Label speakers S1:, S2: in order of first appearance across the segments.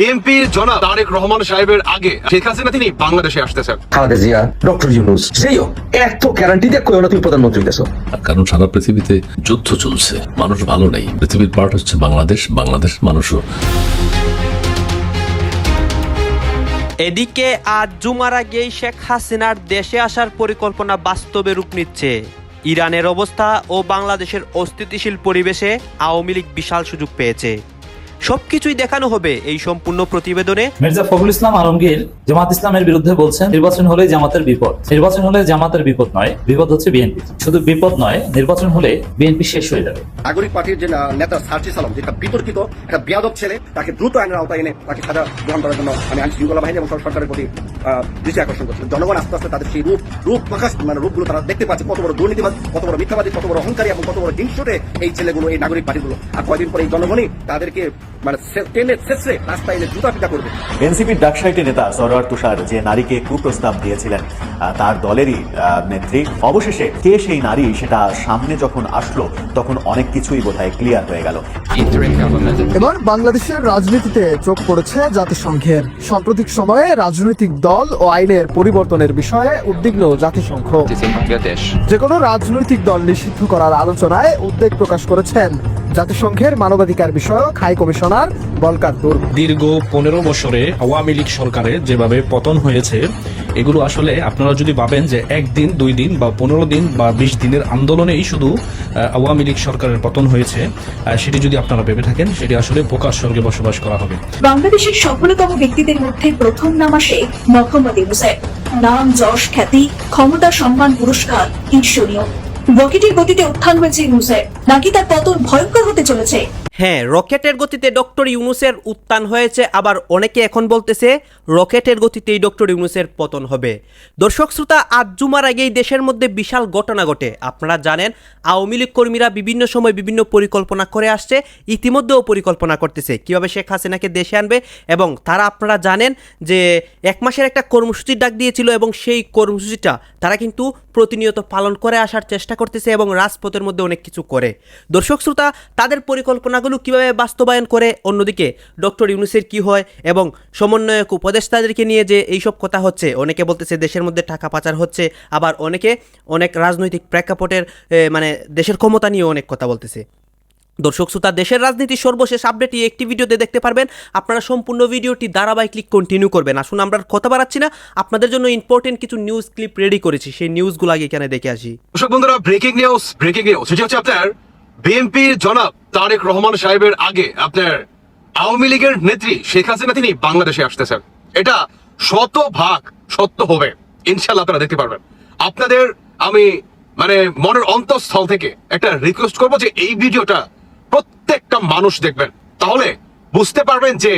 S1: বিএনপির জনাব তারেক রহমান সাহেবের আগে শেখ হাসিনা তিনি বাংলাদেশে আসতেছেন।
S2: খালেদা জিয়া ডক্টর ইউনুস এত গ্যারান্টি দিয়ে কই না তুমি প্রধানমন্ত্রী দেশ
S3: কারণ সারা পৃথিবীতে যুদ্ধ চলছে মানুষ ভালো নেই। পৃথিবীর পার্ট হচ্ছে বাংলাদেশ বাংলাদেশ মানুষও।
S4: এদিকে আজ জুমার আগেই শেখ হাসিনার দেশে আসার পরিকল্পনা বাস্তবে রূপ নিচ্ছে। ইরানের অবস্থা ও বাংলাদেশের অস্থিতিশীল পরিবেশে আওয়ামী লীগ বিশাল সুযোগ পেয়েছে। সবকিছুই দেখানো হবে এই সম্পূর্ণ প্রতিবেদনে।
S5: মির্জা ফখরুল ইসলাম আলমগীর জামাত ইসলামের বিরুদ্ধে বলছেন নির্বাচন হলে জামাতের বিপদ। নির্বাচন হলে জামাতের বিপদ নয় বিপদ হচ্ছে বিএনপি। শুধু বিপদ নয় নির্বাচন হলে বিএনপি শেষ হয়ে যাবে।
S6: নাগরিক পার্টির যে নেতা সার্জি সালাম যেটা বিতর্কিত একটা বিয়াদব ছেলে তাকে দ্রুত আইনের আওতায় এনে তাকে সাজা গ্রহণ করার জন্য আমি আইন শৃঙ্খলা বাহিনী এবং সরকারের প্রতি দৃষ্টি আকর্ষণ করছি। জনগণ আস্তে আস্তে তাদের সেই রূপ রূপ প্রকাশ মানে রূপগুলো তারা দেখতে পাচ্ছে। কত বড় দুর্নীতিবাদ কত বড় মিথ্যাবাদী কত বড় অহংকারী এবং কত বড় হিংসুটে এই ছেলেগুলো এই নাগরিক পার্টিগুলো। আর কয়দিন পরে এই জনগণই তাদেরকে মানে টেনে শেষে রাস্তায় এনে জুতা পিটা করবে।
S7: এনসিপির ডাকসাইটি নেতা সরোয়ার তুষার যে নারীকে কুপ্রস্তাব দিয়েছিলেন তার দলেরই নেত্রী। অবশেষে কে সেই নারী সেটা সামনে যখন আসলো তখন অনেক কিছুই বোধহয় ক্লিয়ার হয়ে গেল।
S8: এবার বাংলাদেশের রাজনীতিতে চোখ পড়েছে জাতিসংঘের। সাম্প্রতিক সময়ে রাজনৈতিক দল ও আইনের পরিবর্তনের বিষয়ে উদ্বিগ্ন জাতিসংঘ। যে কোনো রাজনৈতিক দল নিষিদ্ধ করার আলোচনায় উদ্বেগ প্রকাশ করেছেন জাতিসংঘের মানবাধিকার বিষয়ক হাই কমিশনার বলকার তুর্ক
S9: দীর্ঘ পনেরো বছরে আওয়ামী লীগ সরকারের যেভাবে পতন হয়েছে এগুলো আসলে আপনারা যদি ভাবেন যে একদিন দুই দিন বা পনেরো দিন বা বিশ দিনের আন্দোলনেই শুধু আওয়ামী লীগ সরকারের পতন হয়েছে সেটি যদি আপনারা ভেবে থাকেন সেটি আসলে প্রকাশ স্বর্গে বসবাস করা হবে।
S10: বাংলাদেশের সফলতম ব্যক্তিদের মধ্যে প্রথম নাম আসে মোহাম্মদ নাম যশ খ্যাতি ক্ষমতা সম্মান পুরস্কার ঈর্ষণীয়। রকেটের গতিতে উত্থান হয়েছে ইউনুসের। নাকি পতন ভয়ঙ্কর হতে চলেছে?
S4: হ্যাঁ রকেটের গতিতে ডক্টর ইউনুসের উত্থান হয়েছে, আবার অনেকে এখন বলতেছে রকেটের গতিতেই ডক্টর ইউনুসের পতন হবে। দর্শক শ্রোতা, আজ জুমার আগেই দেশের মধ্যে বিশাল ঘটনা ঘটে। আপনারা জানেন, আওয়ামী লীগ কর্মীরা বিভিন্ন সময় বিভিন্ন পরিকল্পনা করে আসছে, ইতিমধ্যেও পরিকল্পনা করতেছে। কীভাবে শেখ হাসিনাকে দেশে আনবে? এবং তারা, আপনারা জানেন যে এক মাসের একটা কর্মসূচির ডাক দিয়েছিল এবং সেই কর্মসূচিটা তারা কিন্তু প্রতিনিয়ত পালন করে আসার চেষ্টা করতেছে এবং রাজপথের মধ্যে অনেক কিছু করে। দর্শক শ্রোতা, তাদের পরিকল্পনাগুলো কীভাবে বাস্তবায়ন করে অন্যদিকে ডক্টর ইউনুসের কি হয় এবং সমন্বয়ক উপদেষ্টাদেরকে নিয়ে যে এইসব কথা হচ্ছে, অনেকে বলতেছে দেশের মধ্যে টাকা পাচার হচ্ছে, আবার অনেকে অনেক রাজনৈতিক প্রেক্ষাপটের মানে দেশের ক্ষমতা নিয়ে অনেক কথা বলতেছে। দর্শক শ্রোতা, দেশের রাজনীতির সর্বশেষ আপডেট এই একটি ভিডিওতে দেখতে পারবেন। আপনারা সম্পূর্ণ ভিডিওটি ধারাবাহিক কন্টিনিউ করবেন। আসুন, আমরা কথা বাড়াচ্ছি না। আপনাদের জন্য ইম্পর্টেন্ট কিছু নিউজ ক্লিপ রেডি করেছি। সেই নিউজগুলো আগে এখানে দেখে আসি।
S1: দর্শক বন্ধুরা ব্রেকিং নিউজ ব্রেকিং নিউজ হচ্ছে আপনার বিএনপির জনাব তারেক রহমান সাহেবের আগে আপনার আওয়ামী লীগের নেত্রী শেখ হাসিনা তিনি বাংলাদেশে আসতেছেন। এটা শত ভাগ সত্য হবে। ইনশাল্লাহ আপনারা দেখতে পারবেন। আপনাদের আমি মানে মনের অন্তঃস্থল থেকে একটা রিকোয়েস্ট করব যে এই ভিডিওটা প্রত্যেকটা মানুষ দেখবেন। তাহলে বুঝতে পারবেন যে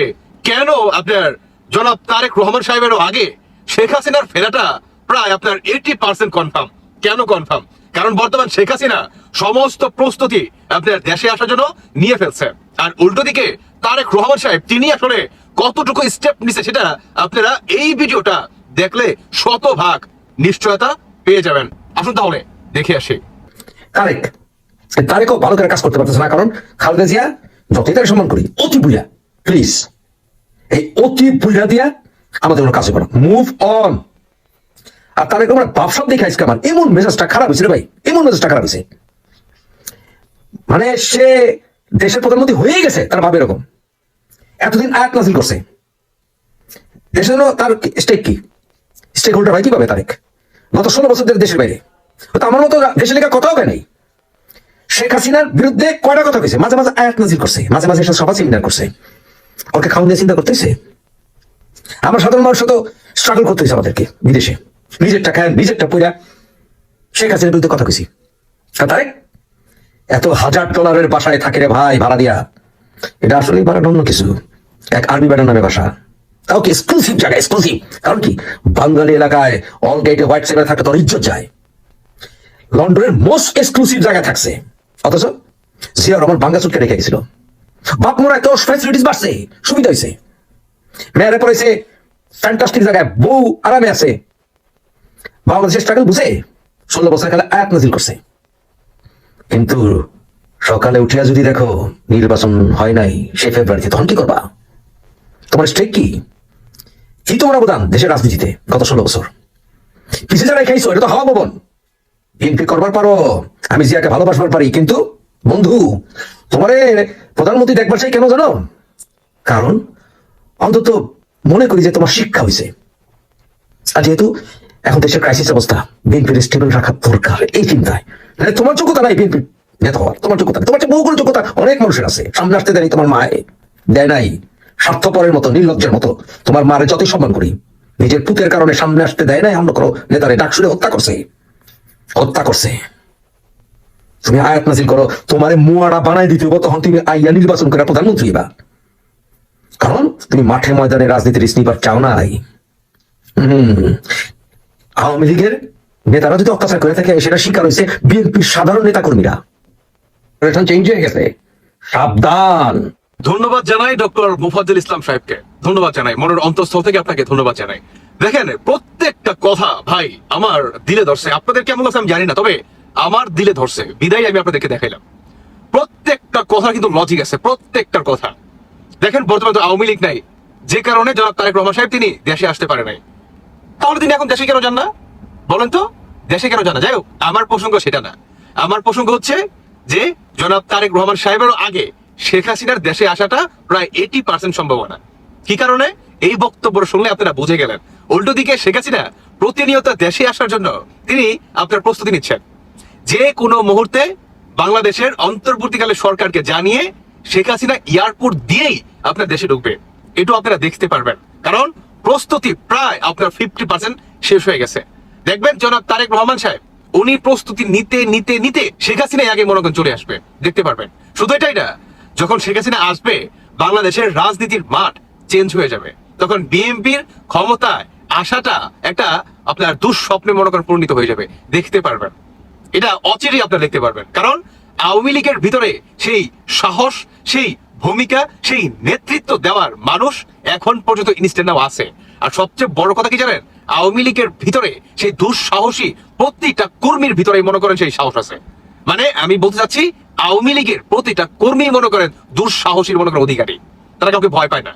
S1: কেন আপনার জনাব তারেক রহমান সাহেবেরও আগে শেখ হাসিনার ফেরাটা প্রায় আপনার এইটি পার্সেন্ট কনফার্ম কেন কনফার্ম কারণ বর্তমান শেখ হাসিনা সমস্ত প্রস্তুতি আপনার দেশে আসার জন্য নিয়ে ফেলছে। আর উল্টো দিকে তারেক রহমান সাহেব, তিনি আসলে কতটুকু স্টেপ নিছে সেটা আপনারা এই ভিডিওটা দেখলে শতভাগ নিশ্চয়তা পেয়ে যাবেন। আসুন তাহলে, দেখে আসি।
S2: তারেক, তারেকও ভালো করে কাজ করতে পারতেছে না, কারণ খালেদা জিয়া যতই তাকে সম্মান করি, অতি বুড়া প্লিজ এই অতি বুড়া দিয়া আমাদের কোনো কাজ না। মুভ অন আর তারেক আমার বাপসব দেখে আজকে আমার এমন মেজাজটা খারাপ হয়েছে রে ভাই, এমন মেজাজটা খারাপ হয়েছে মানে সে দেশের প্রধানমন্ত্রী হয়ে গেছে, তার ভাবে এরকম। এতদিন আয়াত নাজিল করছে। দেশের জন্য তার স্টেক কি? স্টেক হোল্ডার হয় কীভাবে তারেক? গত ষোলো বছর ধরে দেশের বাইরে। তো আমার মতো দেশের লেখা কথাও কেন শেখ হাসিনার বিরুদ্ধে কয়টা কথা কইছে? মাঝে মাঝে আয়াত নাজিল করছে, মাঝে মাঝে এসব সভা সেমিনার করছে। ওকে খাওয়া নিয়ে চিন্তা করতেছে? আমরা সাধারণ মানুষ তো স্ট্রাগল করতে হয়েছে আমাদেরকে, বিদেশে। নিজের টাকা নিজের পয়লা শেখ হাসিনার বিরুদ্ধে কথা কইছি। তারেক, এত হাজার ডলারের বাসায় থাকে রে ভাই, ভাড়া দিয়া। এটা আসলে ভাড়া অন্য কিছু। এক আর্মি ব্যাটার নামে বাসা। তাও কি এক্সক্লুসিভ জায়গা এক্সক্লুসিভ কারণ কি? বাঙালি এলাকায় অল গেটে হোয়াইট সেভেন থাকলে তোর ইজ্জত যায়। লন্ডনের মোস্ট এক্সক্লুসিভ জায়গায় থাকছে। অথচ জিয়া রহমান বাঙ্গাসুটকে রেখে গেছিল। বাপ এত ফ্যাসিলিটিস বাড়ছে, সুবিধা হয়েছে পড়েছে ফ্যান্টাস্টিক জায়গায় বউ আরামে আছে। বাংলাদেশের স্ট্রাগল বুঝে ষোলো বছর কালে আয়াত নাজিল করছে। কিন্তু সকালে উঠিয়া যদি দেখো নির্বাচন হয় নাই, সে ফেব্রুয়ারিতে তখন কি করবা? তোমার স্ট্রেক কি? কি তোমার অবদান দেশের রাজনীতিতে গত ষোলো বছর? পিছিয়ে যারা খাইছো, এটা তো হাওয়া ভবন। বিএনপি করবার পারো, আমি জিয়াকে ভালোবাসবার পারি, কিন্তু বন্ধু, তোমারে প্রধানমন্ত্রী দেখবার চাই কেন জানো? কারণ অন্তত মনে করি যে তোমার শিক্ষা হয়েছে আর যেহেতু এখন দেশের ক্রাইসিস অবস্থা। বিএনপির স্টেবল রাখা দরকার, এই চিন্তায়। নাহলে তোমার যোগ্যতা নাই বিএনপি নেতা হওয়ার তোমার যোগ্যতা তোমার চেয়ে বহুগুণ যোগ্যতা অনেক মানুষের আছে। সামনে আসতে দেয়নি তোমার মায়ে। দেয় নাই। স্বার্থপরের মতো, নির্লজ্জের মতো। তোমার মারে যতই সম্মান করি, নিজের পুতের কারণে সামনে আসতে দেয় নাই অন্য কোনো নেতারে ডাক শুনে হত্যা করছে। হত্যা করছে। তুমি আয়াত নাজিল করো, তোমারে মুয়ারা বানাই দিতে হব, তখন তুমি আইয়া নির্বাচন করে প্রধানমন্ত্রী বা কারণ তুমি মাঠে ময়দানে রাজনীতির স্নিপার চাও নাই। হম। আওয়ামী লীগের নেতারা যদি অত্যাচার করে থাকে, সেটা স্বীকার হয়েছে বিএনপির সাধারণ নেতা কর্মীরা চেঞ্জ হয়ে গেছে। সাবধান।
S1: ধন্যবাদ জানাই ডক্টর মুফাজ্জল ইসলাম সাহেবকে। ধন্যবাদ জানাই। মনের অন্তঃস্থল থেকে আপনাকে ধন্যবাদ জানাই। দেখেন, প্রত্যেকটা কথা, ভাই, আমার দিলে ধরছে। আপনাদের কেমন আছে আমি জানি না, তবে আমার দিলে ধরছে। বিদায় আমি আপনাদেরকে দেখাইলাম। প্রত্যেকটা কথা কিন্তু লজিক আছে প্রত্যেকটার কথা। দেখেন, বর্তমানে তো আওয়ামী লীগ নাই। যে কারণে জনাব তারেক রহমান সাহেব তিনি দেশে আসতে পারে নাই। তাহলে তিনি এখন দেশে কেন যান না? বলেন তো, দেশে কেন যান না? যাই আমার প্রসঙ্গ সেটা না। আমার প্রসঙ্গ হচ্ছে যে, জনাব তারেক রহমান সাহেবেরও আগে শেখ হাসিনার দেশে আসাটা প্রায় এইটি পার্সেন্ট সম্ভাবনা। কি কারণে? এই বক্তব্য শুনলে আপনারা বুঝে গেলেন। উল্টো দিকে শেখ হাসিনা প্রতিনিয়ত দেশে আসার জন্য তিনি আপনার প্রস্তুতি নিচ্ছেন। যে কোনো মুহূর্তে বাংলাদেশের অন্তর্বর্তীকালে সরকারকে জানিয়ে শেখ হাসিনা এয়ারপোর্ট দিয়েই আপনার দেশে ঢুকবে। এটাও আপনারা দেখতে পারবেন। কারণ প্রস্তুতি প্রায় আপনার ফিফটি পার্সেন্ট শেষ হয়ে গেছে। দেখবেন জনাব তারেক রহমান সাহেব, উনি প্রস্তুতি নিতে নিতে নিতে শেখ হাসিনা আগে মনে করেন চলে আসবে। দেখতে পারবেন। শুধু এটাই না, যখন শেখ হাসিনা আসবে, বাংলাদেশের রাজনীতির মাঠ চেঞ্জ হয়ে যাবে। তখন বিএনপির ক্ষমতায় আসাটা একটা আপনার দুঃস্বপ্নে মনে করেন পরিণত হয়ে যাবে। দেখতে পারবেন। এটা অচিরেই আপনারা দেখতে পারবেন। কারণ আওয়ামী লীগের ভিতরে সেই সাহস, সেই ভূমিকা সেই নেতৃত্ব দেওয়ার মানুষ এখন পর্যন্ত ইনস্ট্যান্ট আছে। আর সবচেয়ে বড় কথা কি জানেন? আওয়ামী লীগের ভিতরে সেই দুঃসাহসী প্রত্যেকটা কর্মীর ভিতরে মনে করেন সেই সাহস আছে। মানে আমি বলতে চাচ্ছি, আওয়ামী লীগের প্রতিটা কর্মী মনে করেন দুঃসাহসীর মনে করেন অধিকারী। তারা কাউকে ভয় পায় না।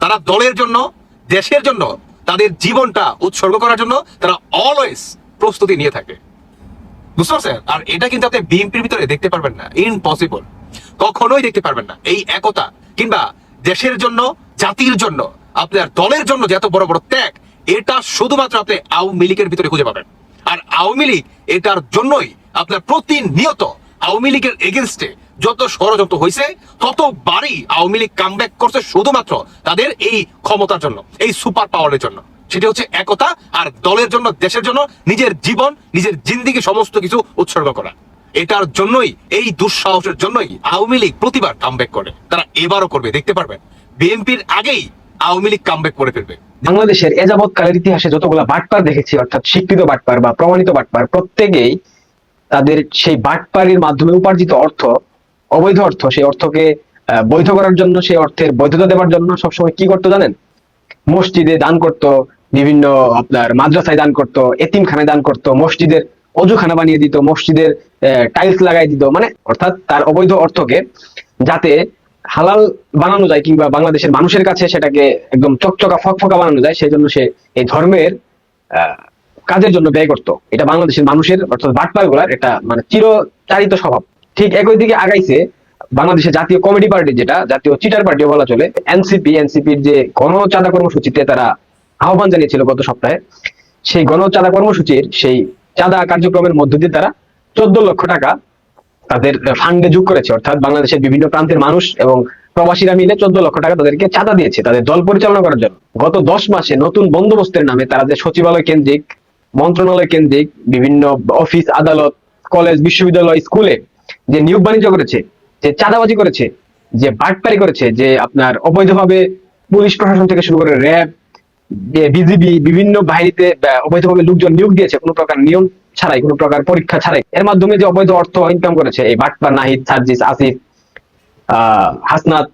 S1: তারা দলের জন্য, দেশের জন্য, তাদের জীবনটা উৎসর্গ করার জন্য তারা অলওয়েজ প্রস্তুতি নিয়ে থাকে। বুঝতে পারছেন? আর এটা কিন্তু আপনি বিএনপির ভিতরে দেখতে পারবেন না। ইম্পসিবল কখনোই দেখতে পারবেন না। এই একতা কিংবা দেশের জন্য, জাতির জন্য, আপনার দলের জন্য যে এত বড় বড় ত্যাগ, এটা শুধুমাত্র আপনি আওয়ামী লীগের ভিতরে খুঁজে পাবেন। আর আওয়ামী লীগ এটার জন্যই আপনার প্রতিনিয়ত আওয়ামী লীগের এগেনস্টে যত ষড়যন্ত্র হয়েছে ততবারই আওয়ামী লীগ কামব্যাক করছে শুধুমাত্র তাদের এই ক্ষমতার জন্য, এই সুপার পাওয়ারের জন্য। সেটা হচ্ছে একতা আর দলের জন্য, দেশের জন্য, নিজের জীবন, নিজের জিন্দিগি সমস্ত কিছু উৎসর্গ করা। এটার জন্যই, এই দুঃসাহসের জন্যই আওয়ামী লীগ প্রতিবার কামব্যাক করে। তারা এবারও করবে, দেখতে পারবেন। বিএনপির আগেই আওয়ামী লীগ কামব্যাক করে ফেলবে।
S11: বাংলাদেশের এ যাবৎকালের ইতিহাসে যতগুলা বাটপার দেখেছি, অর্থাৎ স্বীকৃত বাটপার বা প্রমাণিত বাটপার, প্রত্যেকেই তাদের সেই বাটপারির মাধ্যমে উপার্জিত অর্থ, অবৈধ অর্থ, সেই অর্থকে বৈধ করার জন্য, সেই অর্থের বৈধতা দেওয়ার জন্য সবসময় কি করতো জানেন? মসজিদে দান করত বিভিন্ন আপনার মাদ্রাসায় দান করত, এতিমখানায় দান করত, মসজিদের অজুখানা বানিয়ে দিত, মসজিদের টাইলস লাগাই দিত। মানে অর্থাৎ তার অবৈধ অর্থকে যাতে হালাল বানানো যায় কিংবা বাংলাদেশের মানুষের কাছে সেটাকে একদম চকচকা, ফকফকা বানানো যায় সেই জন্য সে এই ধর্মের কাজের জন্য ব্যয় করত। এটা বাংলাদেশের মানুষের অর্থাৎ বাটপালগুলার একটা মানে চিরচারিত স্বভাব। ঠিক একই দিকে আগাইছে বাংলাদেশের জাতীয় কমেডি পার্টি যেটা, জাতীয় চিটার পার্টি বলা চলে এনসিপি এনসিপির যে গণ চাঁদা কর্মসূচিতে তারা আহ্বান জানিয়েছিল গত সপ্তাহে, সেই গণ চাঁদা কর্মসূচির সেই চাঁদা কার্যক্রমের মধ্য দিয়ে তারা চোদ্দ লক্ষ টাকা তাদের ফান্ডে যোগ করেছে। অর্থাৎ বাংলাদেশের বিভিন্ন প্রান্তের মানুষ এবং প্রবাসীরা মিলে চোদ্দ লক্ষ টাকা তাদেরকে চাঁদা দিয়েছে, তাদের দল পরিচালনা করার জন্য। গত দশ মাসে নতুন বন্দোবস্তের নামে তারা যে সচিবালয় কেন্দ্রিক, মন্ত্রণালয় কেন্দ্রিক, বিভিন্ন অফিস, আদালত, কলেজ, বিশ্ববিদ্যালয়, স্কুলে যে নিয়োগ বাণিজ্য করেছে, যে চাঁদাবাজি করেছে, যে বাটপারি করেছে, যে আপনার অবৈধভাবে পুলিশ প্রশাসন থেকে শুরু করে র্যাব বিজিবি বিভিন্ন বাহিনীতে অবৈধভাবে লোকজন নিয়োগ দিয়েছে, কোনো প্রকার নিয়ম ছাড়াই, কোনো প্রকার পরীক্ষা ছাড়াই। এর মাধ্যমে যে অবৈধ অর্থ ইনকাম করেছে, এই বাটপা নাহিদ, সার্জিস, আসিফ, আহ, হাসনাত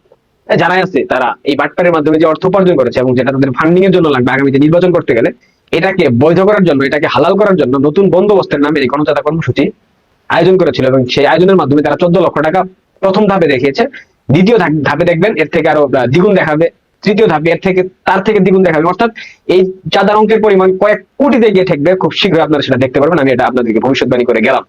S11: যারাই আছে, তারা এই বাটপারের মাধ্যমে যে অর্থ উপার্জন করেছে এবং যেটা তাদের ফান্ডিং এর জন্য লাগবে আগামীতে নির্বাচন করতে গেলে, এটাকে বৈধ করার জন্য, এটাকে হালাল করার জন্য নতুন বন্দোবস্তের নামে এই গণচাঁদা কর্মসূচি আয়োজন করেছিল এবং সেই আয়োজনের মাধ্যমে তারা চোদ্দ লক্ষ টাকা প্রথম ধাপে দেখিয়েছে। দ্বিতীয় ধাপে দেখবেন, এর থেকে আরও দ্বিগুণ দেখাবে। তৃতীয় ধাপ এর থেকে তার থেকে দ্বিগুণ দেখাবে। অর্থাৎ এই চাঁদার অঙ্কের পরিমাণ কয়েক কোটিতে গিয়ে ঠেকবে, খুব শীঘ্রই আপনারা সেটা দেখতে পারবেন, আমি এটা আপনাদেরকে ভবিষ্যৎবাণী করে গেলাম।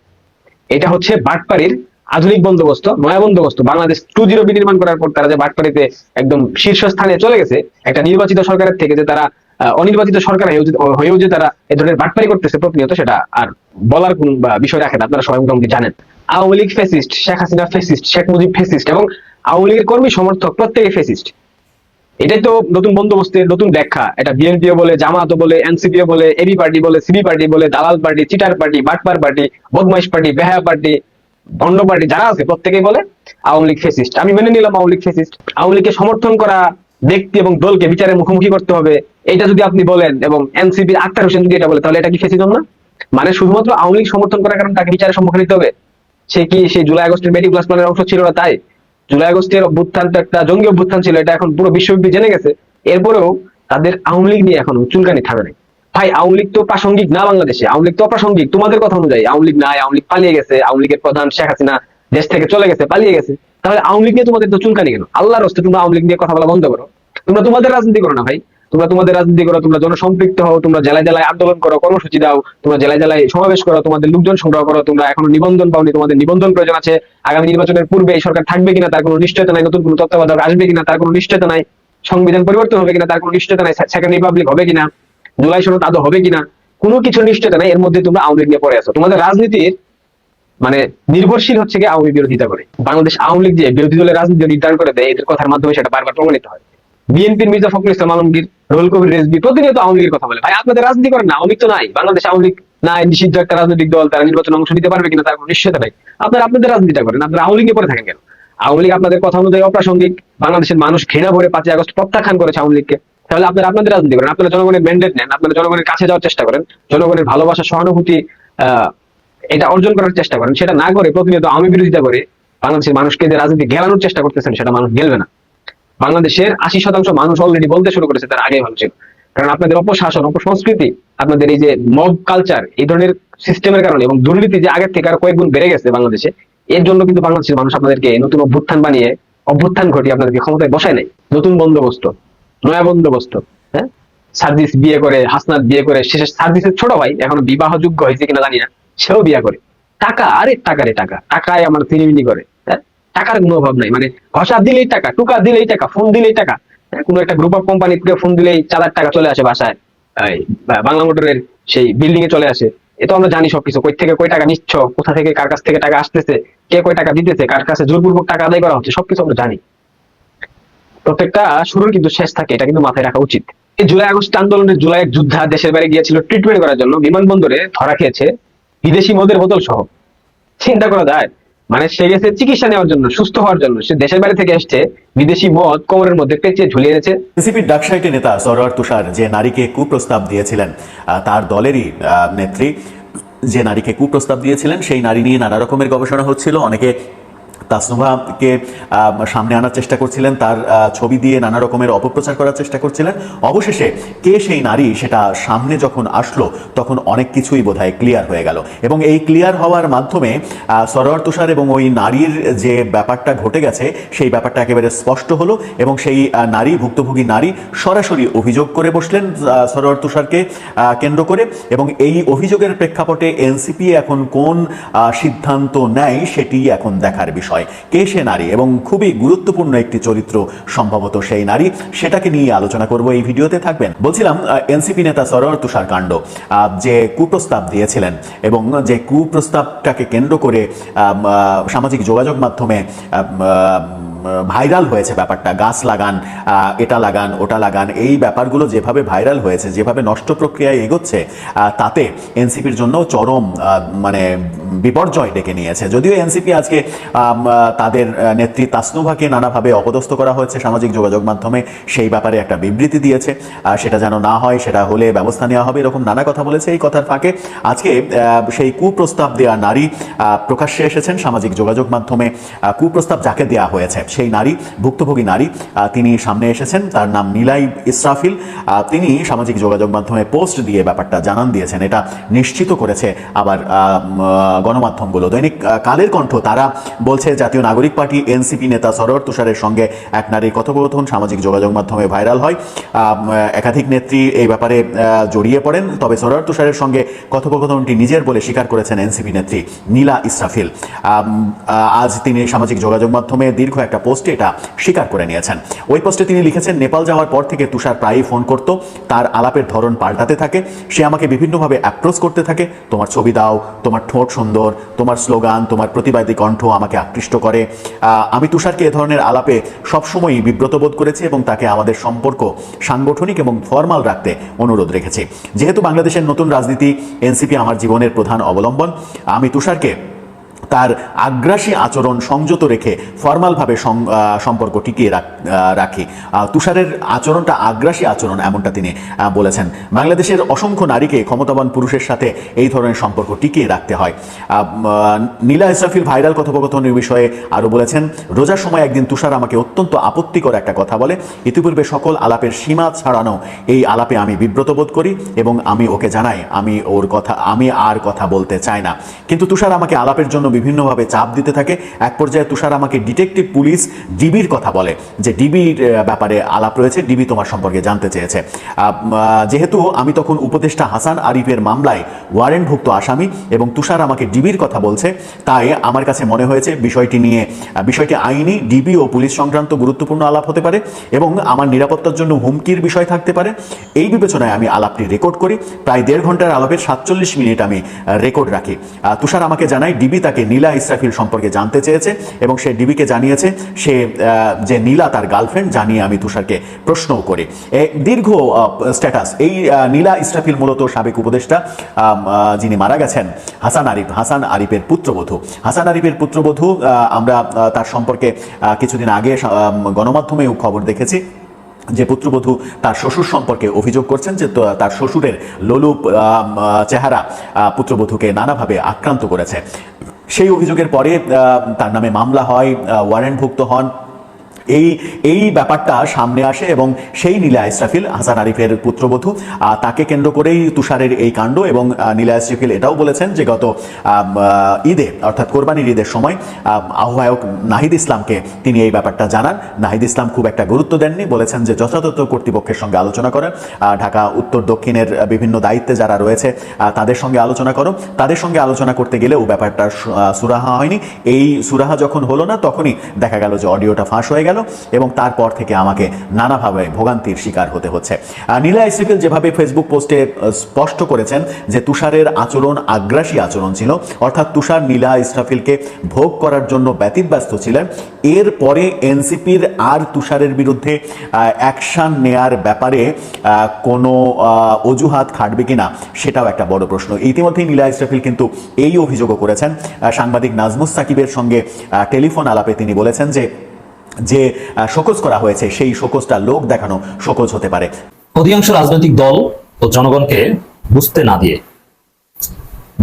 S11: এটা হচ্ছে বাটপাড়ির আধুনিক বন্দোবস্ত, নয়া বন্দোবস্ত। বাংলাদেশ টু জিরো বিনির্মাণ করার পর তারা যে বাটপাড়িতে একদম শীর্ষস্থানে চলে গেছে, একটা নির্বাচিত সরকারের থেকে যে তারা অনির্বাচিত সরকার হয়েও যে- তারা এ ধরনের বাটপাড়ি করতেছে প্রতিনিয়ত, সেটা আর বলার কোন বিষয় রাখে না। আপনারা সবাই মোটামুটি জানেন। Awami League fascist Sheikh Hasina fascist Sheikh Mujib fascist এবং আওয়ামী লীগের কর্মী সমর্থক প্রত্যেকে ফেসিস্ট এটাই তো নতুন বন্দোবস্তের নতুন ব্যাখ্যা। এটা বিএনপিও বলে, জামাতও বলে এনসিপিও বলে এবি পার্টি বলে সিবি পার্টি বলে, দালাল পার্টি, চিটার পার্টি, বাটপার পার্টি, বদমাইশ পার্টি, বেহায়া পার্টি, ভণ্ড পার্টি, যারা আছে প্রত্যেকেই বলে আওয়ামী লীগ ফেসিস্ট। আমি মেনে নিলাম আওয়ামী লীগ ফেসিস্ট। আওয়ামী লীগকে সমর্থন করা ব্যক্তি এবং দলকে বিচারের মুখোমুখি করতে হবে এটা যদি আপনি বলেন এবং এনসিপির আক্তার হোসেন যদি এটা বলে, তাহলে এটা কি ফেসিজম না? মানে শুধুমাত্র আওয়ামী লীগ সমর্থন করার কারণে তাকে বিচারের সম্মুখীন হতে হবে। সে কি সেই জুলাই আগস্টের মেডি প্লাস প্ল্যানের অংশ ছিল না তাই? জুলাই আগস্টের অভ্যুত্থান তো একটা জঙ্গি অভ্যুত্থান ছিল, এটা এখন পুরো বিশ্বব্যাপী জেনে গেছে। এরপরেও তাদের আওয়ামী লীগ নিয়ে এখন চুলকানি থাকে নাই। ভাই, আওয়ামী লীগ তো প্রাসঙ্গিক না বাংলাদেশে, আওয়ামী লীগ তো অপ্রাসঙ্গিক। তোমাদের কথা অনুযায়ী, আওয়ামী লীগ নাই, আওয়ামী লীগ পালিয়ে গেছে, আওয়ামী লীগের প্রধান শেখ হাসিনা দেশ থেকে চলে গেছে, পালিয়ে গেছে। তাহলে আওয়ামী লীগ নিয়ে তোমাদের তো চুলকানি কেন? আল্লাহর হস্তে তোমরা আওয়ামী লীগ নিয়ে কথা বলা বন্ধ করো। তোমরা তোমাদের রাজনীতি করো না, ভাই। তোমরা তোমাদের রাজনীতি করো, তোমরা জনসম্পৃক্ত হও, তোমরা জেলায় জেলায় আন্দোলন করো, কর্মসূচি দাও, তোমরা জেলায় জেলায় সমাবেশ করো, তোমাদের লোকজন সংগ্রহ করো, তোমরা এখনও নিবন্ধন পাওনি, তোমাদের নিবন্ধন প্রয়োজন আছে। আগামী নির্বাচনের পূর্বে এই সরকার থাকবে কিনা তার কোনো নিশ্চয়তা নাই, নতুন কোনো তত্ত্বাবধায়ক আসবে কিনা তার কোনো নিশ্চয়তা নাই, সংবিধান পরিবর্তন হবে কিনা তার কোনো নিশ্চয়তা নাই সেকেন্ড রিপাবলিক হবে কিনা, জুলাই সনদ আদৌ হবে কিনা, কোনো কিছু নিশ্চয়তা নাই, এর মধ্যে তোমরা আওয়ামী লীগ পড়ে আছো। তোমাদের রাজনীতির মানে নির্ভরশীল হচ্ছে কি আওয়ামী বিরোধিতা করে। বাংলাদেশ আওয়ামী লীগ যে বিরোধী দলের রাজনীতি নির্ধারণ করে দেয়, এদের কথার মাধ্যমে সেটা বারবার প্রমাণিত হয়। বিএনপির মির্জা ফখরুল ইসলাম আলমগীর রুহুল কবির রেজবি প্রতিনিয়ত আওয়ামী লীগের কথা বলে। ভাই, আপনাদের রাজনীতি করেন না, আওয়ামী লীগ তো নাই। বাংলাদেশ আওয়ামী লীগ নাই, নিষিদ্ধ একটা রাজনৈতিক দল, তারা নির্বাচনে অংশ নিতে পারবে কিনা তার কোনো নিশ্চয়তা নাই। আপনারা আপনাদের রাজনীতিটা করেন, আপনারা আওয়ামী লীগে পরে থাকেন কেন? আওয়ামী লীগ আপনাদের কথা অনুযায়ী অপ্রাসঙ্গিক, বাংলাদেশের মানুষ ঘৃণা ভরে পাঁচই আগস্ট প্রত্যাখ্যান করেছে আওয়ামী লীগকে। তাহলে আপনারা আপনাদের রাজনীতি করেন, আপনারা জনগণের ম্যান্ডেট নেন, আপনারা জনগণের কাছে যাওয়ার চেষ্টা করেন, জনগণের ভালোবাসা, সহানুভূতি এটা অর্জন করার চেষ্টা করেন। সেটা না করে প্রতিনিয়ত আওয়ামী বিরোধিতা করে বাংলাদেশের মানুষকে যে রাজনীতি গেলানোর চেষ্টা করতেছেন, সেটা মানুষ গেলবে না। বাংলাদেশের আশি শতাংশ মানুষ অলরেডি বলতে শুরু করেছে তার আগে ভালো ছিল। কারণ আপনাদের অপশাসন, অপসংস্কৃতি, আপনাদের এই যে মব কালচার এই ধরনের সিস্টেমের কারণে এবং দুর্নীতি যে আগের থেকে আরও কয়েক গুণ বেড়ে গেছে বাংলাদেশে, এর জন্য কিন্তু বাংলাদেশের মানুষ আপনাদেরকে নতুন অভ্যুত্থান বানিয়ে, অভ্যুত্থান ঘটিয়ে আপনাদেরকে ক্ষমতায় বসায় নাই। নতুন বন্দোবস্ত, নয়া বন্দোবস্ত হ্যাঁ? সার্জিস বিয়ে করে, হাসনাত বিয়ে করে, শেষে সার্জিসের ছোট ভাই, এখন বিবাহযোগ্য হয়েছে কিনা জানি না, সেও বিয়ে করে। টাকা, আরে টাকা রে টাকা, টাকায় আমার তিরিমিনি করে? টাকার কোনো অভাব নাই। মানে ঘষা দিলেই টাকা টুকা দিলেই টাকা ফোন দিলেই টাকা। হ্যাঁ, কোনো একটা গ্রুপ অফ কোম্পানি থেকে ফোন দিলেই চার টাকা চলে আসে বাসায়। বাংলা মোটরের সেই বিল্ডিং এ চলে আসে। এ তো আমরা জানি সবকিছু। কই থেকে কই টাকা নিচ্ছ? কোথা থেকে কার কাছ থেকে টাকা আসতেছে? কে কয় টাকা দিতেছে? কার কাছে জোরপূর্বক টাকা আদায় করা হচ্ছে? সবকিছু আমরা জানি। প্রত্যেকটা শুরুর কিন্তু শেষ থাকে এটা কিন্তু মাথায় রাখা উচিত। এই জুলাই আগস্ট আন্দোলনের জুলাই যোদ্ধা দেশের বাইরে গিয়েছিল ট্রিটমেন্ট করার জন্য বিমানবন্দরে ধরা খেয়েছে বিদেশি মদের বোতল সহ। চিন্তা করা যায় মানে সে গেছে চিকিৎসা নেওয়ার জন্য, সুস্থ হওয়ার জন্য। সে দেশের বাইরে থেকে আসছে বিদেশি মদ কোমরের মধ্যে পেঁচিয়ে ঝুলিয়ে এনেছে।
S7: এনসিপির ডাকসাইটি নেতা সরোয়ার তুষার যে নারীকে কুপ্রস্তাব দিয়েছিলেন তার দলেরই নেত্রী যে নারীকে কুপ্রস্তাব দিয়েছিলেন, সেই নারী নিয়ে নানা রকমের গবেষণা হচ্ছিল। অনেকে তাসনুভাকে সামনে আনার চেষ্টা করছিলেন, তার ছবি দিয়ে নানা রকমের অপপ্রচার করার চেষ্টা করছিলেন। অবশেষে কে সেই নারী সেটা সামনে যখন আসলো, তখন অনেক কিছুই বোধহয় ক্লিয়ার হয়ে গেল। এবং এই ক্লিয়ার হওয়ার মাধ্যমে সরোয়ার তুষার এবং ওই নারীর যে ব্যাপারটা ঘটে গেছে, সেই ব্যাপারটা একেবারে স্পষ্ট হলো এবং সেই নারী, ভুক্তভোগী নারী সরাসরি অভিযোগ করে বসলেন সরোয়ার তুষারকে কেন্দ্র করে এবং এই অভিযোগের প্রেক্ষাপটে এনসিপি এখন কোন সিদ্ধান্ত নেয়, সেটি এখন দেখার বিষয়। কে সে নারী? এবং খুবই গুরুত্বপূর্ণ একটি চরিত্র সম্ভবত সেই নারী। সেটাকে নিয়ে আলোচনা করব এই ভিডিওতে, থাকবেন? বলছিলাম এনসিপি নেতা সরোয়ার তুষার কাণ্ড যে কুপ্রস্তাব দিয়েছিলেন এবং যে কুপ্রস্তাবটাকে কেন্দ্র করে সামাজিক যোগাযোগ মাধ্যমে ভাইরাল হয়েছে ব্যাপারটা। গাছ লাগান এটা লাগান, ওটা লাগান, এই ব্যাপারগুলো যেভাবে ভাইরাল হয়েছে, যেভাবে নষ্ট প্রক্রিয়ায় এগোচ্ছে তাতে এনসিপির জন্য চরম মানে বিপর্যয় ডেকে নিয়েছে। যদিও এনসিপি আজকে তাদের নেত্রী তাসনুভাকে নানাভাবে অপদস্থ করা হয়েছে সামাজিক যোগাযোগ মাধ্যমে, সেই ব্যাপারে একটা বিবৃতি দিয়েছে। সেটা যেন না হয়, সেটা হলে ব্যবস্থা নেওয়া হবে, এরকম নানা কথা বলেছে এই কথার ফাঁকে। আজকে সেই কুপ্রস্তাব দেওয়া নারী প্রকাশ্যে এসেছেন সামাজিক যোগাযোগ মাধ্যমে। কুপ্রস্তাব যাকে দেওয়া হয়েছে সেই নারী, ভুক্তভোগী নারী তিনি সামনে এসেছেন। তার নাম নীলাই ইসরাফিল। তিনি সামাজিক যোগাযোগ মাধ্যমে পোস্ট দিয়ে ব্যাপারটা জানান দিয়েছেন। এটা নিশ্চিত করেছে আবার গণমাধ্যমগুলো। দৈনিক কালের কণ্ঠ, তারা বলছে, জাতীয় নাগরিক পার্টি এনসিপি নেতা সরোয়ার তুষারের সঙ্গে এক নারীর কথোপকথন সামাজিক যোগাযোগ মাধ্যমে ভাইরাল হয়। একাধিক নেত্রী এই ব্যাপারে জড়িয়ে পড়েন। তবে সরোয়ার তুষারের সঙ্গে কথোপকথনটি নিজের বলে স্বীকার করেছেন এনসিপি নেত্রী নীলা ইসরাফিল। আজ তিনি সামাজিক যোগাযোগ মাধ্যমে দীর্ঘ একটা পোস্টে এটা স্বীকার করে নিয়েছেন। ওই পোস্টে তিনি লিখেছেন, নেপাল যাওয়ার পর থেকে তুষার প্রায়ই ফোন করত, তার আলাপের ধরন পাল্টাতে থাকে, সে আমাকে বিভিন্নভাবে অ্যাপ্রোচ করতে থাকে, তোমার ছবি দাও, তোমার ঠোঁট সুন্দর, তোমার স্লোগান তোমার প্রতিবাদী কণ্ঠ আমাকে আকৃষ্ট করে। আমি তুষারকে এ ধরনের আলাপে সবসময়ই বিব্রত বোধ করেছি এবং তাকে আমাদের সম্পর্ক সাংগঠনিক এবং ফর্মাল রাখতে অনুরোধ রেখেছি। যেহেতু বাংলাদেশের নতুন রাজনীতি, এনসিপি আমার জীবনের প্রধান অবলম্বন, আমি তুষারকে তার আগ্রাসী আচরণ সংযত রেখে ফর্মালভাবে সম্পর্ক টিকিয়ে রাখ- তুষারের আচরণটা আগ্রাসী আচরণ এমনটা তিনি বলেছেন। বাংলাদেশের অসংখ্য নারীকে ক্ষমতাবান পুরুষের সাথে এই ধরনের সম্পর্ক টিকিয়ে রাখতে হয়। নীলা ইসরাফিল ভাইরাল কথোপকথনের বিষয়ে আরও বলেছেন, রোজার সময় একদিন তুষার আমাকে অত্যন্ত আপত্তিকর একটা কথা বলে। ইতিপূর্বে সকল আলাপের সীমা ছাড়ানো এই আলাপে আমি বিব্রত বোধ করি এবং আমি ওকে জানাই। আমি ওর কথা আমি আর কথা বলতে চাই না। কিন্তু তুষার আমাকে আলাপের জন্য বিভিন্নভাবে চাপ দিতে থাকে। এক পর্যায়ে তুষার আমাকে ডিটেকটিভ পুলিশ ডিবির কথা বলে যে ডিবির ব্যাপারে আলাপ রয়েছে। ডিবি তোমার সম্পর্কে জানতে চেয়েছে। যেহেতু আমি তখন উপদেষ্টা হাসান আরিফের মামলায় ওয়ারেন্টভুক্ত আসামি এবং তুষার আমাকে ডিবির কথা বলছে, তাই আমার কাছে মনে হয়েছে বিষয়টি নিয়ে বিষয়টি আইনি, ডিবি ও পুলিশ সংক্রান্ত গুরুত্বপূর্ণ আলাপ হতে পারে এবং আমার নিরাপত্তার জন্য হুমকির বিষয় থাকতে পারে। এই বিবেচনায় আমি আলাপটি রেকর্ড করি। প্রায় দেড় ঘণ্টার আলাপের সাতচল্লিশ মিনিট আমি রেকর্ড রাখি। তুষার আমাকে জানায়, ডিবি তাকে নীলা ইসরাফিল সম্পর্কে জানতে চেয়েছে এবং সে ডিবিকে জানিয়েছে, সে যে নীলা তার গার্লফ্রেন্ড জানিয়ে আমি তুষারকে প্রশ্নও করি। দীর্ঘ স্ট্যাটাস এই নীলা ইসরাফিল মূলত সাবেক উপদেষ্টা যিনি মারা গেছেন, হাসান আরিফ, হাসান আরিফের পুত্রবধূ। হাসান আরিফের পুত্রবধূ আমরা তার সম্পর্কে কিছুদিন আগে গণমাধ্যমেও খবর দেখেছি যে পুত্রবধূ তার শ্বশুর সম্পর্কে অভিযোগ করছেন যে তার শ্বশুরের লোলুপ চেহারা পুত্রবধূকে নানাভাবে আক্রান্ত করেছে। সেই অভিযোগের পরে তার নামে মামলা হয় ওয়ারেন্টভুক্ত হন। এই এই ব্যাপারটা সামনে আসে এবং সেই নীলা ইসরাফিল হাসান আরিফের পুত্রবধূ তাকে কেন্দ্র করেই তুষারের এই কাণ্ড এবং নীলা ইসরাফিল এটাও বলেছেন যে গত ঈদে, অর্থাৎ কোরবানির ঈদের সময় আহ্বায়ক নাহিদ ইসলামকে তিনি এই ব্যাপারটা জানান। নাহিদ ইসলাম খুব একটা গুরুত্ব দেননি, বলেছেন যে যথাযথ কর্তৃপক্ষের সঙ্গে আলোচনা করেন। ঢাকা, উত্তর, দক্ষিণের বিভিন্ন দায়িত্বে যারা রয়েছে তাদের সঙ্গে আলোচনা করো। তাদের সঙ্গে আলোচনা করতে গেলেও ব্যাপারটা সুরাহা হয়নি। এই সুরাহা যখন হলো না, তখনই দেখা গেল যে অডিওটা ফাঁস হয়ে গেল। এবং তারপর থেকে আমাকে নানাভাবে ভোগান্তির শিকার হতে হচ্ছে। নীলা ইসরিফিল যেভাবে ফেসবুক পোস্টে স্পষ্ট করেছেন যে তুষারের আচরণ আগ্রাসী আচরণ ছিল, অর্থাৎ তুষার নীলা ইসরাফিলকে ভোগ করার জন্য ব্যতিব্যস্ত ছিলেন এরপরে এনসিপির আর তুষারের বিরুদ্ধে অ্যাকশন নেয়ার ব্যাপারে কোনো অজুহাত খাটবে কিনা সেটাও একটা বড় প্রশ্ন। ইতিমধ্যেই নীলা ইসরাফিল কিন্তু এই অভিযোগও করেছেন। সাংবাদিক নাজমুস সাকিবের সঙ্গে টেলিফোন আলাপে তিনি বলেছেন যে যে শোকজ করা হয়েছে, সেই শোকজটা লোক দেখানো শোকজ হতে পারে।
S5: অধিকাংশ রাজনৈতিক দল ও জনগণকে বুঝতে না দিয়ে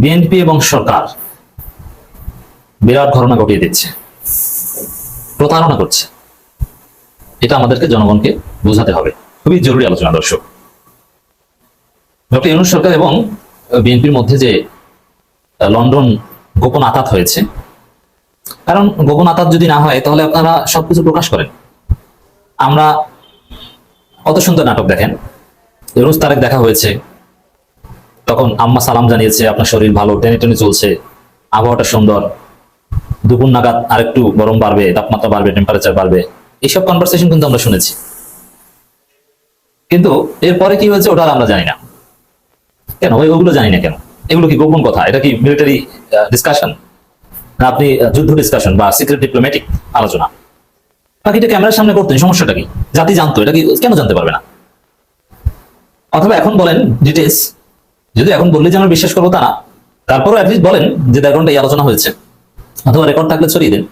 S5: বিএনপি এবং সরকার বিরাট ঘটনা ঘটিয়ে দিচ্ছে, প্রতারণা করছে। এটা আমাদেরকে জনগণকে বোঝাতে হবে। খুবই জরুরি আলোচনা, দর্শক। ডক্টর ইউনুস সরকার এবং বিএনপির মধ্যে যে লন্ডন গোপন আতাত হয়েছে কারণ গোপন আতাত যদি না হয়, তাহলে আপনারা সবকিছু প্রকাশ করেন। আমরা কত সুন্দর নাটক দেখেন। ইউনুস তারেক দেখা হয়েছে। তখন আম্মা সালাম জানিয়েছে, আপনার শরীর ভালো, টেনে টেনে চলছে, আবহাওয়াটা সুন্দর। দুপুর নাগাদ আরেকটু গরম বাড়বে, তাপমাত্রা বাড়বে টেম্পারেচার বাড়বে। এইসব কনভারসেশন কিন্তু আমরা শুনেছি। কিন্তু এরপরে কি হয়েছে, ওটা আমরা জানি না। কেন? ওই- ওগুলো জানি না কেন? এগুলো কি গোপন কথা? এটা কি মিলিটারি ডিসকাশন আপনি যুদ্ধ ডিসকাশন বা সিক্রেট ডিপ্লোম্যাটিক আলোচনা। বাকিটা ক্যামেরার সামনে করতেন সমস্যাটা কি? জাতি জানতো, এটা কি কেন জানতে পারবে না? অথবা এখন বলেন ডিটেলস যদি এখন বললে যে আমরা বিশ্বাস করব তা না, তারপরও অ্যাটলিস্ট বলেন যে ঘণ্টা এই আলোচনা হয়েছে। অথবা রেকর্ড থাকলে ছড়িয়ে দিন।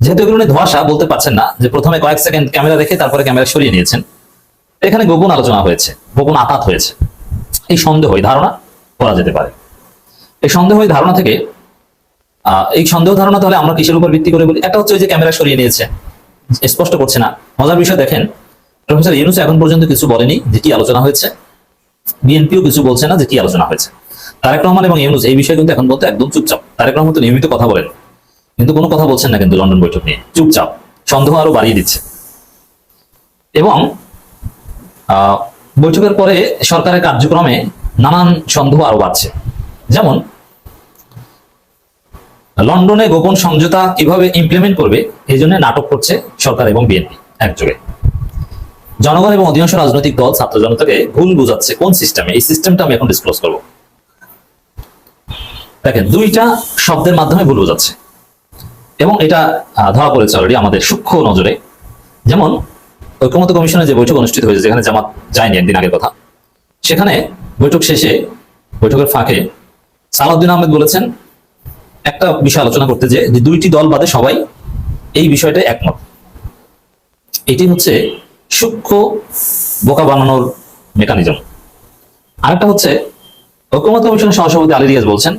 S5: যেহেতু এগুলো ধোয়াশা বলতে পারছেন না, যে প্রথমে কয়েক সেকেন্ড ক্যামেরা দেখে তারপরে ক্যামেরা সরিয়ে নিয়েছেন, এখানে গোপন আলোচনা হয়েছে, গোপন আঘাত হয়েছে। এই সন্দেহ ধারণা করা যেতে পারে। এই সন্দেহ ধারণা থেকে এই সন্দেহ ধারণা তাহলে আমরা কিসের উপর ভিত্তি করে বলি? একটা হচ্ছে ওই যে ক্যামেরা সরিয়ে নিয়েছে। স্পষ্ট করছে না। মজার বিষয় দেখেন, প্রফেসর ইউনুস এখন পর্যন্ত কিছু বলেনি যে কি আলোচনা হয়েছে। বিএনপিও কিছু বলছে না যে কি আলোচনা হয়েছে। তারেক রহমান এবং ইউনুস এই বিষয়ে কিন্তু এখন বলতে একদম চুপচাপ। তারেক রহমান তো নিয়মিত কথা বলেন। কিন্তু কোনো কথা বলছেন না কিন্তু লন্ডন বৈঠক নিয়ে। চুপচাপ। সন্দেহ আরও বাড়িয়ে দিচ্ছে। এবং বৈঠকের পরে সরকারের কার্যক্রমে নানান সন্দেহ আরও বাড়ছে। যেমন লন্ডনে গোপন সমঝোতা কীভাবে ইমপ্লিমেন্ট করবে, এই জন্য নাটক করছে সরকার এবং বিএনপি একযোগে। জনগণ এবং অধিকাংশ রাজনৈতিক দল ছাত্র জনতাকে ভুল বুঝাচ্ছে। কোন সিস্টেমে এই সিস্টেমটা আমি এখন ডিসক্লোজ করব। দেখেন, দুইটা শব্দের মাধ্যমে ভুল বোঝাচ্ছে। এবং এটা ধরা পড়েছে অলরেডি আমাদের সূক্ষ্ম নজরে। যেমন ঐক্যমত কমিশনের যে বৈঠক অনুষ্ঠিত হয়েছে, যেখানে জামাত যায়নি একদিন আগের কথা, সেখানে বৈঠক শেষে, বৈঠকের ফাঁকে সালাউদ্দিন আহমেদ বলেছেন একটা বিষয় আলোচনা করতে যে দুইটি দল বাদে সবাই এই বিষয়টা একমত। এটি হচ্ছে সূক্ষ্ম বোকা বানানোর মেকানিজম আরেকটা হচ্ছে ঐক্যমত কমিশনের সহসভাপতি আলী রিয়াজ বলছেন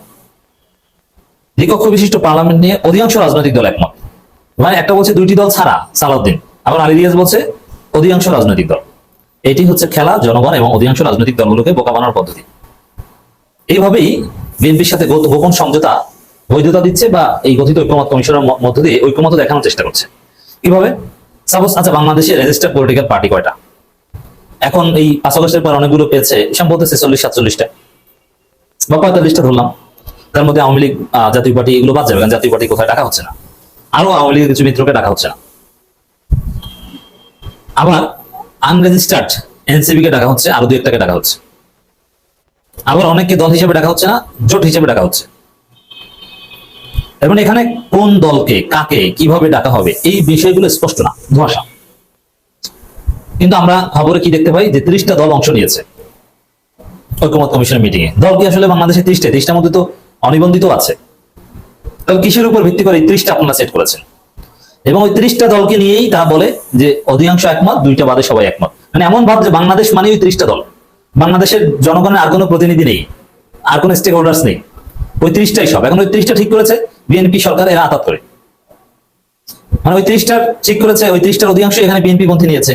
S5: দ্বিকক্ষ বিশিষ্ট পার্লামেন্ট নিয়ে অধিকাংশ রাজনৈতিক দল একমত। মানে একটা বলছে দুইটি দল ছাড়া, সালাউদ্দিন। আবার আলী রিয়াজ বলছে অধিকাংশ রাজনৈতিক দল। এটি হচ্ছে খেলা, জনগণ এবং অধিকাংশ রাজনৈতিক দলগুলোকে বোকা বানানোর পদ্ধতি। এইভাবেই বিএনপির সাথে গোপন সমঝোতা বৈধতা দিচ্ছে বা এই গঠিত ঐক্যমত কমিশনের মধ্য দিয়ে ঐক্যমত দেখানোর চেষ্টা করছে। কীভাবে? সাপোজ আচ্ছা বাংলাদেশে রেজিস্টার্ড পলিটিক্যাল পার্টি কয়টা? এখন এই পাঁচ আগস্টের পর অনেকগুলো পেয়েছে সব বলতেছে চল্লিশ সাতচল্লিশটা। বা পঁয়তাল্লিশটা ধরলাম। তার মধ্যে আওয়ামী লীগ জাতীয় পার্টি এগুলো বাদ যাবে জাতীয় পার্টি কোথায় ডাকা হচ্ছে না। আরও আওয়ামী লীগের কিছু মিত্রকে ডাকা হচ্ছে না। আবার আনরেজিস্টার্ড এনসিবি কে ডাকা হচ্ছে, আরও দু একটাকে ডাকা হচ্ছে। আবার অনেককে দল হিসেবে ডাকা হচ্ছে না, জোট হিসেবে ডাকা হচ্ছে। এবং এখানে কোন দলকে, কাকে, কীভাবে ডাকা হবে, এই বিষয়গুলো স্পষ্ট না, ধোয়াশা। কিন্তু আমরা খবরে কি দেখতে পাই? যে ত্রিশটা দল অংশ নিয়েছে ঐক্যমত কমিশনের মিটিং এ দল কি আসলে বাংলাদেশে ত্রিশটা? ত্রিশটার মধ্যে তো অনিবন্ধিত আছে। তবে কিসের উপর ভিত্তি করে এই ত্রিশটা আপনারা সেট করেছেন? এবং ওই ত্রিশটা দলকে নিয়েই তা বলে যে অধিকাংশ একমত, দুইটা বাদে সবাই একমত। মানে এমন ভাব যে বাংলাদেশ মানে ওই ত্রিশটা দল। বাংলাদেশের জনগণের আর কোনো প্রতিনিধি নেই, আর কোনো স্টেক হোল্ডার্স নেই। ওই সব। এখন ওই ত্রিশটা ঠিক করেছে বিএনপি সরকার এরা আতাত করে। মানে ওই ত্রিশটার ঠিক করেছে ওই ত্রিশটার অধিকাংশ এখানে বিএনপি পন্থী নিয়েছে।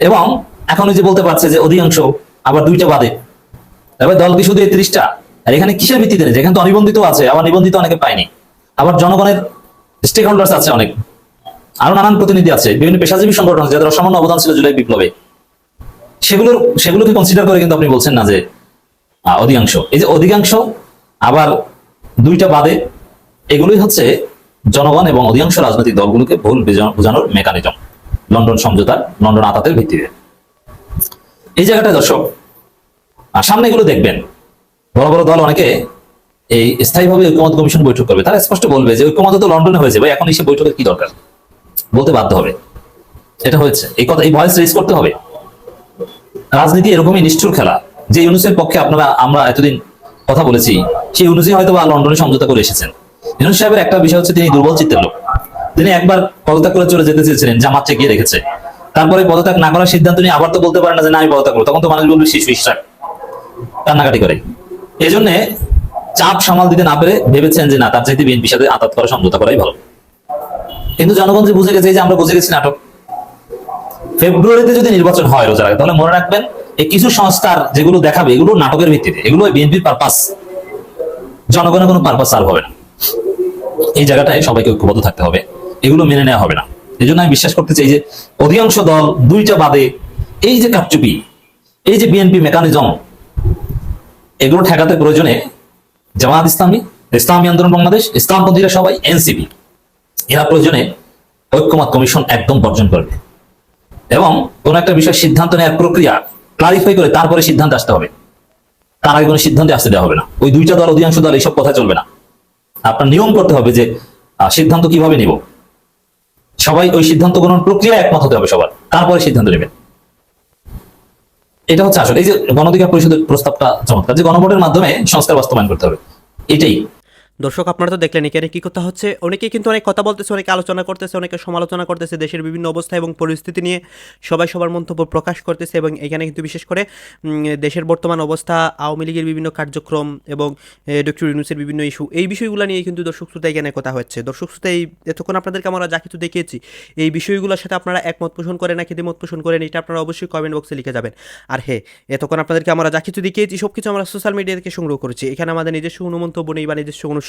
S5: এবং এখন ওই যে বলতে পারছে যে অধিকাংশ আবার দুইটা বাদে। এবার দল কি শুধু এই ত্রিশটা আর এখানে কিসের ভিত্তিতে? এখানে তো অনিবন্ধিত আছে, আবার নিবন্ধিত অনেকে পায়নি। আবার জনগণের স্টেক হোল্ডার্স আছে অনেক। আরও নানান প্রতিনিধি আছে, বিভিন্ন পেশাজীবী সংগঠন আছে, যাদের অসামান্য অবদান ছিল জুলাই বিপ্লবে। সেগুলোর সেগুলোকে কনসিডার করে কিন্তু আপনি বলছেন না যে অধিকাংশ। এই যে অধিকাংশ আবার দুইটা বাদে এগুলোই হচ্ছে জনগণ এবং অধিকাংশ রাজনৈতিক দলগুলোকে ভুল বোঝানোর মেকানিজম লন্ডন সমঝোতার, লন্ডন আতাতের ভিত্তিতে। এই জায়গাটা দর্শক, আর সামনে এগুলো দেখবেন, বড় বড় দল অনেকে এই স্থায়ীভাবে ঐক্যমত কমিশন বৈঠক করবে। তারা স্পষ্ট বলবে যে ঐক্যমত তো লন্ডনে হয়েছে ভাই, এখন এসে বৈঠকের কি দরকার? বলতে বাধ্য হবে। এটা হয়েছে। এই কথা এই ভয়েস রেজ করতে হবে। রাজনীতি এরকমই নিষ্ঠুর খেলা। যে ইউনুসের পক্ষে আপনারা আমরা এতদিন কথা বলেছি, সেই অনুযায়ী হয়তো বা লন্ডনে সমঝোতা করে এসেছেন। ইউনুস সাহেবের একটা বিষয় হচ্ছে তিনি দুর্বল চিত্তের লোক। তিনি একবার পদত্যাগ করে চলে যেতে চেয়েছিলেন, জামাত চেকিয়ে রেখেছে। তারপরে পদত্যাগ না করার সিদ্ধান্ত নিয়ে আবার তো বলতে পারে না যে না, আমি পদত্যাগ করব। তখন তো মানুষ বলবে, শিশু ইশরাক কান্নাকাটি করে। এই জন্য চাপ সামাল দিতে না পেরে ভেবেছেন যে না, তার চাইতে বিএনপির সাথে আতাত করা, সমঝোতা করাই ভালো। কিন্তু জনগণ যে বুঝে গেছে যে আমরা বুঝে গেছি নাটক, ফেব্রুয়ারিতে যদি নির্বাচন হয় রোজার আগে, তাহলে মনে রাখবেন এই কিছু সংস্কার যেগুলো দেখাবে, এগুলো নাটকের ভিত্তিতে, এগুলো বিএনপির পারপাস জনগণের কোনো পারপাস সার্ভ হবে না। এই জায়গাটায় সবাইকে ঐক্যবদ্ধ থাকতে হবে। এগুলো মেনে নেওয়া হবে না। এই আমি বিশ্বাস করতে চাই যে, অধিকাংশ দল দুইটা বাদে এই যে কাপচুপি এই যে বিএনপি মেকানিজম এগুলো ঠেকাতে প্রয়োজনে জামাত ইসলামী ইসলামী আন্দোলন বাংলাদেশ, ইসলামপন্থীরা সবাই এনসিপি এরা প্রয়োজনে ঐক্যমত কমিশন একদম বর্জন করবে। এবং কোন একটা বিষয় সিদ্ধান্ত নেওয়ার প্রক্রিয়া ক্লারিফাই করে তারপরে সিদ্ধান্ত আসতে হবে। তার আগে কোনো সিদ্ধান্তে আসতে দেওয়া হবে না। ওই দুইটা দল, অধিকাংশ দল এইসব কথা চলবে না। আপনার নিয়ম করতে হবে যে সিদ্ধান্ত কীভাবে নিব? সবাই ওই সিদ্ধান্ত গ্রহণ প্রক্রিয়া একমত হতে হবে সবার। তারপরে সিদ্ধান্ত নেবেন। এটা হচ্ছে আসলে। এই যে গণঅধিকার পরিষদের প্রস্তাবটা চমৎকার। যে গণভোটের মাধ্যমে সংস্কার বাস্তবায়ন করতে হবে। এটাই।
S4: দর্শক, আপনারা তো দেখলেন এখানে কি কথা হচ্ছে। অনেকেই কিন্তু অনেক কথা বলতেছে, অনেকে আলোচনা করতেছে, অনেকে সমালোচনা করতেছে, দেশের বিভিন্ন অবস্থা এবং পরিস্থিতি নিয়ে সবাই সবার মন্তব্য প্রকাশ করতেছে এবং এখানে কিন্তু বিশেষ করে দেশের বর্তমান অবস্থা, আওয়ামী লীগের বিভিন্ন কার্যক্রম এবং ডক্টর ইউনুসের বিভিন্ন ইস্যু, এই বিষয়গুলো নিয়ে কিন্তু দর্শক শ্রোতা এখানে কথা হচ্ছে। দর্শক শ্রোতা, এই এতক্ষণ আপনাদেরকে আমরা যা কিছু দেখিয়েছি, এই বিষয়গুলোর সাথে আপনারা একমত পোষণ করেন নাকি দ্বিমত পোষণ করেন, এটা আপনারা অবশ্যই কমেন্ট বক্সে লিখে যাবেন। আর হ্যাঁ এতক্ষণ আপনাদেরকে আমরা যা কিছু দেখিয়েছি সব কিছু আমরা সোশ্যাল মিডিয়া থেকে সংগ্রহ করেছি। এখানে আমাদের নিজস্ব কোনো মন্তব্য নেই বা নিজস্ব কোনো